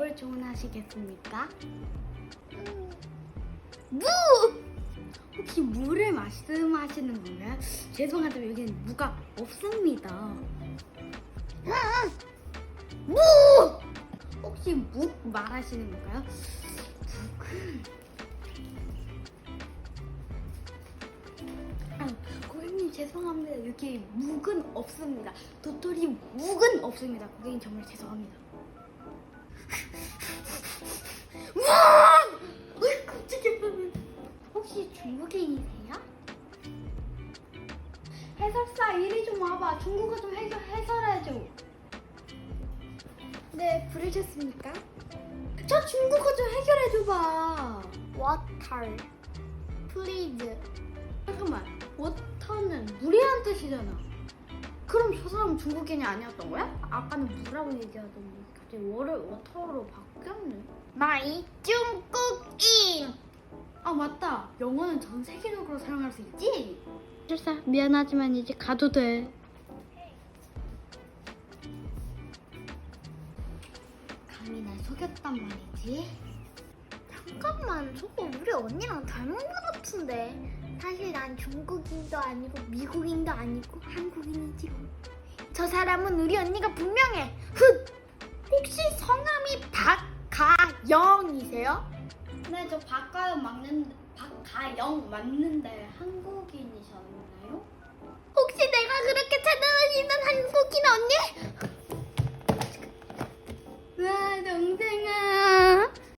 뭘 주문하시겠습니까? 무! 혹시 물을 말씀하시는 건가요? 죄송하지만 여기는 무가 없습니다. 무! 혹시 묵 말하시는 건가요? 아, 고객님 죄송합니다. 여기 묵은 없습니다. 도토리 묵은 없습니다. 고객님 정말 죄송합니다. 와! 어이 깜짝이야. 혹시 중국인이세요? 해설사 이리 좀 와봐. 중국어 좀 해결, 해설해줘. 네, 부르셨습니까? 저 중국어 좀 해결해줘봐. water. please. 잠깐만, 워터는 물이란 뜻이잖아. 그럼 저 사람은 중국인이 아니었던 거야? 아까는 물라고 얘기하더니 갑자기 워를 워터로 바뀌었네. my 중국인. 아 맞다, 영어는 전 세계적으로 사용할 수 있지? 실사 미안하지만 이제 가도 돼. 감히 날 속였단 말이지. 잠깐만, 저거 우리 언니랑 닮은 것 같은데. 사실 난 중국인도 아니고 미국인도 아니고 한국인이지. 저 사람은 우리 언니가 분명해. 훗! 혹시 성함이 박가영이세요? 네, 저 박가영 맞는 박가영 맞는데 한국인이셨나요? 혹시 내가 그렇게